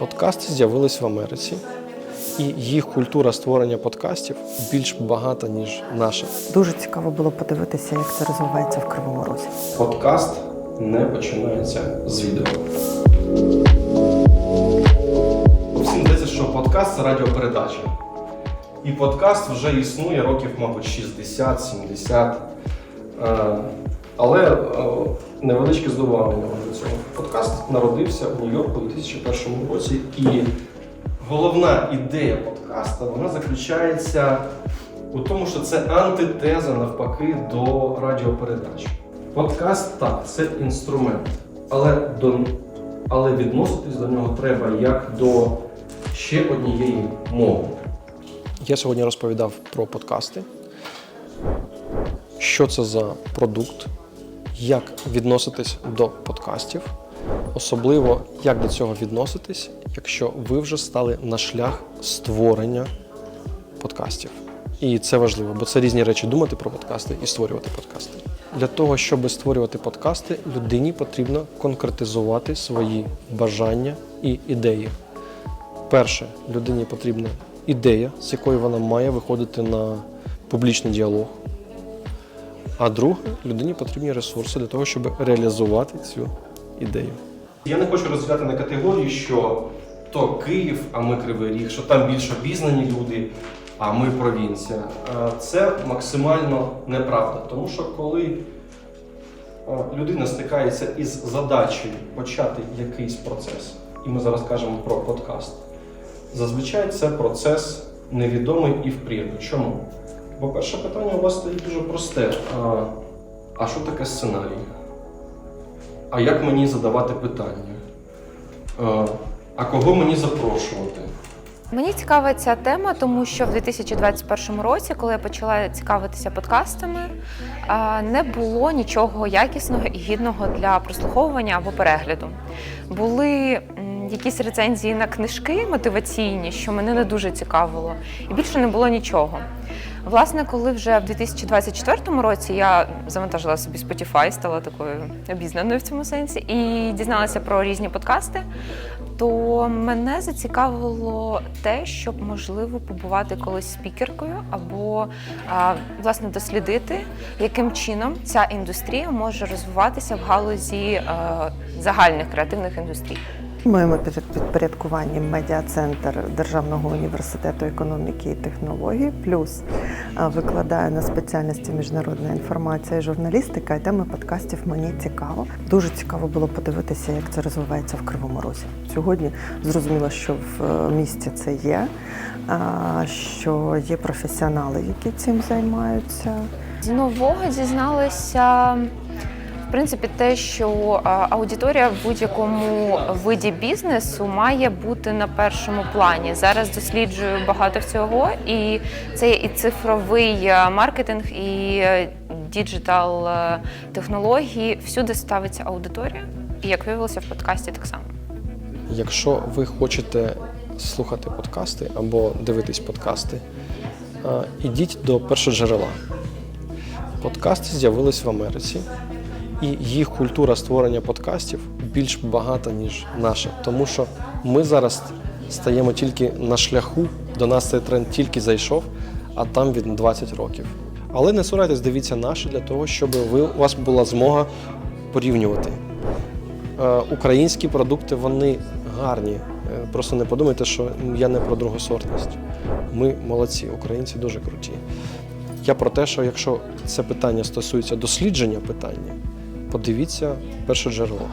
Подкасти з'явились в Америці, і їх культура створення подкастів більш багата, ніж наша. Дуже цікаво було подивитися, як це розвивається в Кривому Розі. Подкаст не починається з відео. Всім здається, що подкаст це радіопередача. І подкаст вже існує років, мабуть, 60-70. Е, Але е, невеличке здивування до цього. Подкаст народився у Нью-Йорку у 2001 році, і головна ідея подкаста вона заключається у тому, що це антитеза навпаки до радіопередач. Подкаст так, це інструмент, але, до, але відноситись до нього треба як до ще однієї мови. Я сьогодні розповідав про подкасти, що це за продукт, як відноситись до подкастів, особливо як до цього відноситись, якщо ви вже стали на шлях створення подкастів. І це важливо, бо це різні речі думати про подкасти і створювати подкасти. Для того, щоб створювати подкасти, людині потрібно конкретизувати свої бажання і ідеї. Перше, людині потрібна ідея, з якою вона має виходити на публічний діалог. А друге, людині потрібні ресурси для того, щоб реалізувати цю ідею. Я не хочу розділяти на категорії, що то Київ, а ми Кривий Ріг, що там більш обізнані люди, а ми провінція. Це максимально неправда, тому що коли людина стикається із задачею почати якийсь процес, і ми зараз кажемо про подкаст, зазвичай це процес невідомий і впрірний. Чому? Бо перше питання у вас стоїть дуже просте: а що таке сценарій? А як мені задавати питання? А, а кого мені запрошувати? Мені цікава ця тема, тому що в 2021 році, коли я почала цікавитися подкастами, не було нічого якісного і гідного для прослуховування або перегляду. Були якісь рецензії на книжки мотиваційні, що мене не дуже цікавило, і більше не було нічого. Власне, коли вже в 2024 році я завантажила собі Spotify, стала такою обізнаною в цьому сенсі, і дізналася про різні подкасти, то мене зацікавило те, щоб можливо побувати колись спікеркою, або власне дослідити, яким чином ця індустрія може розвиватися в галузі загальних креативних індустрій. Маємо під підпорядкуванні медіа-центр Державного університету економіки і технологій, плюс викладаю на спеціальності міжнародна інформація і журналістика, і теми подкастів мені цікаво. Дуже цікаво було подивитися, як це розвивається в Кривому Розі. Сьогодні зрозуміло, що в е, місті це є, що є професіонали, які цим займаються. З нового дізналася. Принципі, те, що аудиторія в будь-якому виді бізнесу має бути на першому плані. Зараз досліджую багато всього, і це є і цифровий е, маркетинг, і е, діджитал е, технології. Всюди ставиться аудиторія, і як виявилося в подкасті, так само. Якщо ви хочете слухати подкасти або дивитись подкасти, ідіть до першоджерела. Подкасти з'явились в Америці, і їх культура створення подкастів більш багата, ніж наша. Тому що ми зараз стаємо тільки на шляху, до нас цей тренд тільки зайшов, а там він 20 років. Але не цурайтесь, дивіться наші для того, щоб ви, у вас була змога порівнювати. Е, Українські продукти вони гарні. Е, Просто не подумайте, що я не про другосортність. Ми молодці, українці дуже круті. Я про те, що якщо це питання стосується дослідження питання, подивіться перше джерело.